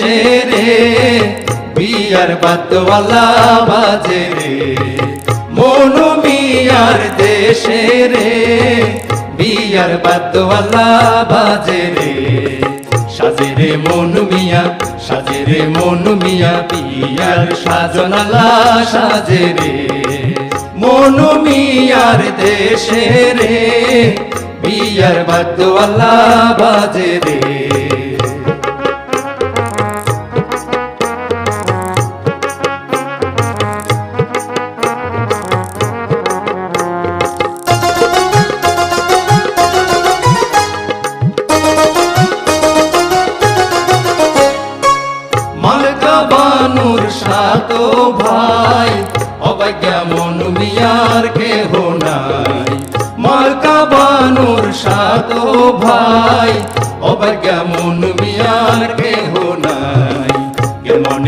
দেশে রে বিয়ার বাদ্যওয়ালা বাজে রে। মনু মিয়ার দেশে রে বিয়ার বাদ্যওয়ালা বাজে রে। সাজে রে মনু মিয়া, সাজে রে মনু মিয়া বিয়ার সাজনালা সাজে রে। মনু মিয়ার দেশে রে বিয়ার বাদ্যওয়ালা বাজে রে।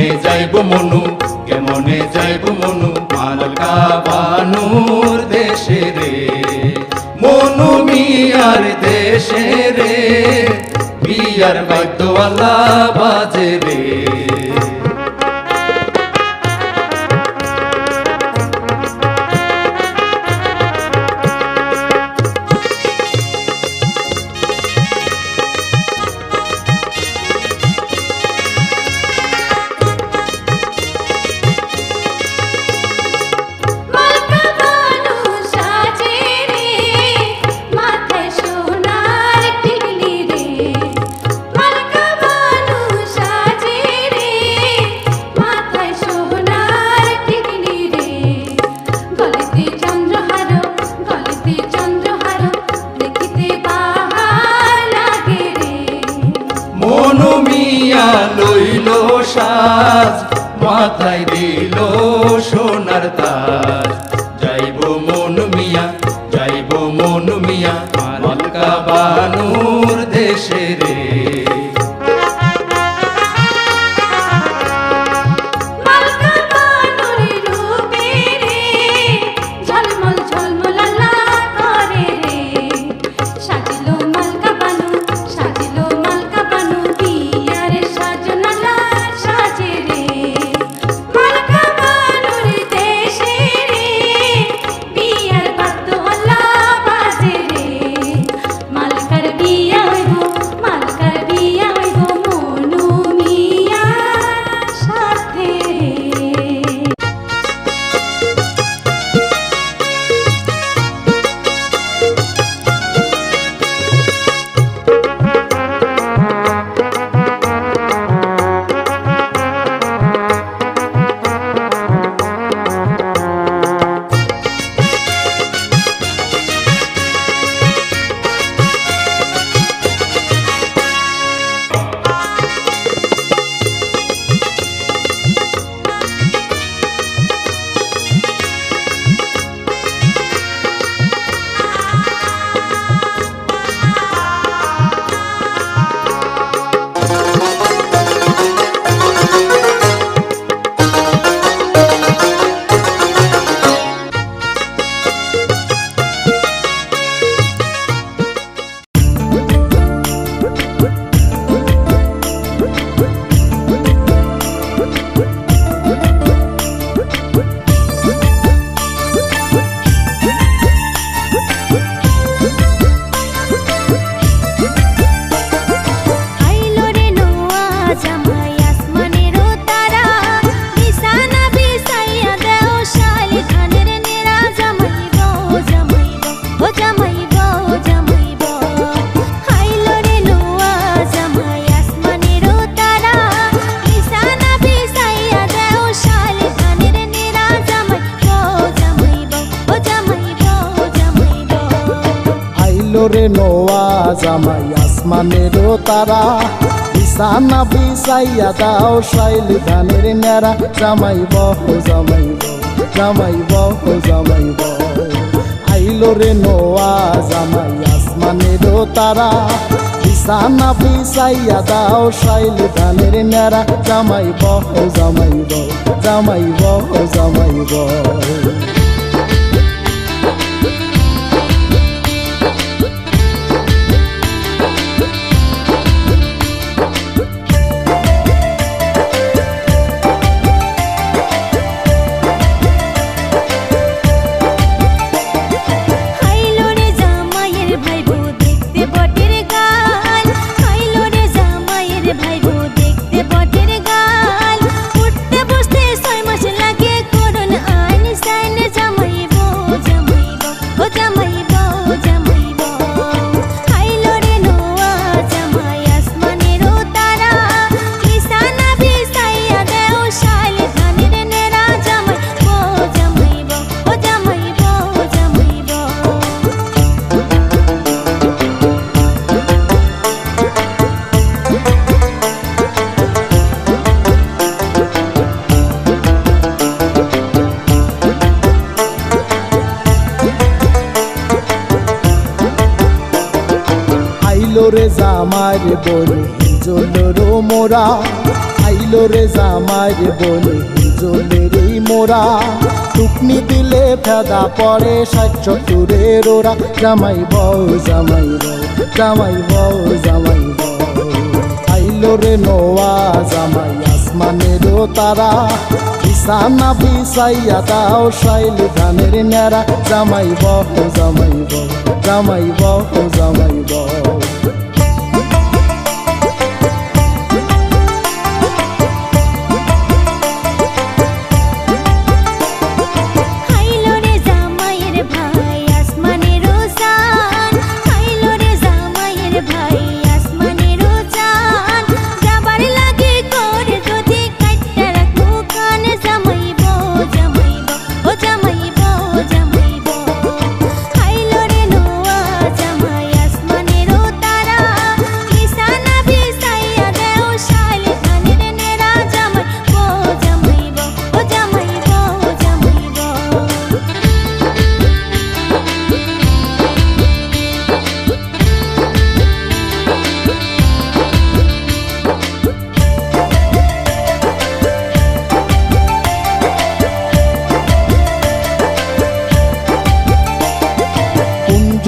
কেমনে যাইব মনু, কেমনে যাইব মনু? মালকা বানুর দেশে রে, মনু মিয়ার দেশে রে বিয়ার বাদ্যওয়ালা বাজে রে। আইলো রে নোয়া জামাই আসমানেরও তারা। বিছানা বিছাইয়া দাও শাইলি ধানের নেড়া জামাইব জামাইব জামাইব জামাইব আইলো রে নোয়া জামাই আসমানেরও তারা। বিছানা বিছাইয়া দাও শাইলি ধানের নেড়া জামাইব হো জামাইব জামাইব জামাইব রে জামাই রে বলে হিজলেরও মোরা। আইলো রে জামাই রে বলে এই মোরা। টুকনি দিলে ফেদা পড়ে ষাট সত্তরের ওরা। জামাই বউ জামাই বউ জামাই বউ জামাই বউ। আইলো রে নোয়া, জামাই আসমানেরও তারা। বিছানা বিছাইয়া দাও শাইল ধানের নেড়া জামাই বউ জামাই বউ জামাই বউ জামাই বউ।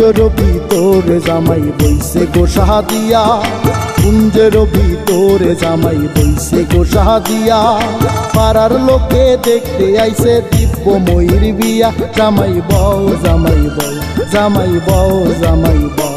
কুঞ্জর ভিতরে জামাই বইসে গোসা দিয়া কুঞ্জের ভিতরে জামাই বইসে গোসা দিয়া পাড়ার লোকে দেখতে আইসে দিব্য ময়ূর বিয়া। জামাই বউ জামাই বউ জামাই বউ জামাই বউ।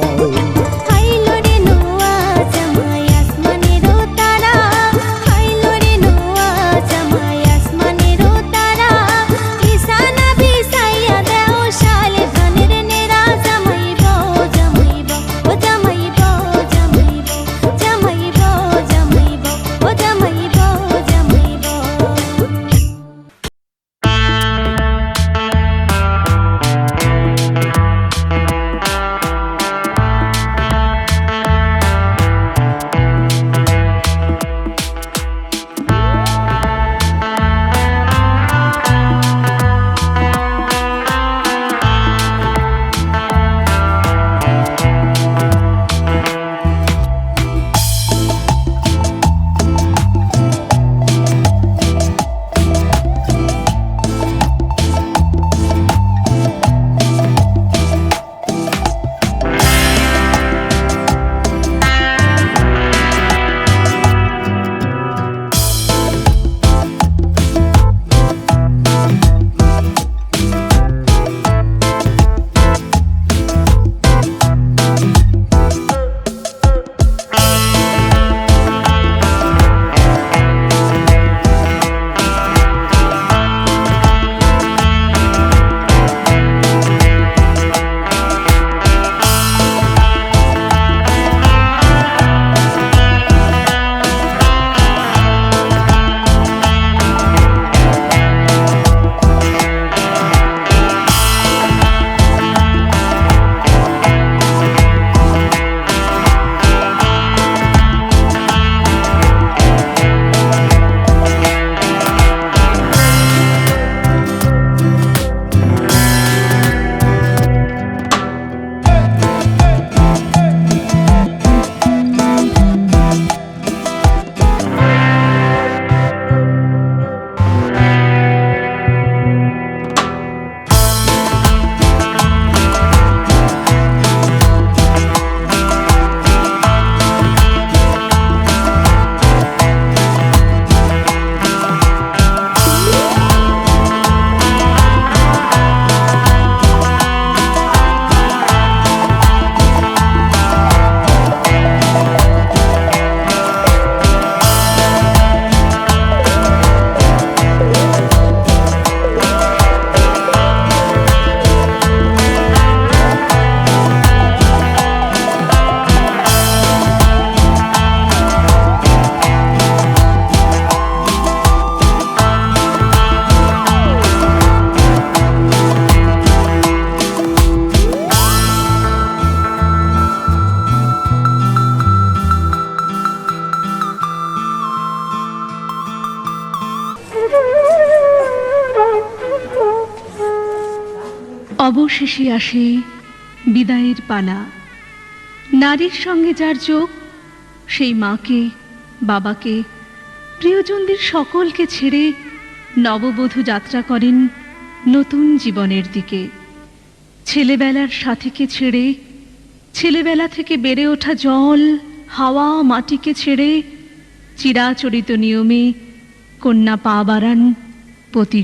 অবশেষে আসে বিদায়ের পালা। নারীর সঙ্গে যার যোগ, সেই মাকে, বাবাকে, প্রিয়জনদের সকলকে ছেড়ে নববধূ যাত্রা করেন নতুন জীবনের দিকে। ছেলেবেলার সাথীকে ছেড়ে, ছেলেবেলা থেকে বেড়ে ওঠা জল, হাওয়া, মাটিকে ছেড়ে চিরাচরিত নিয়মে কন্যা পা বাড়ান পতি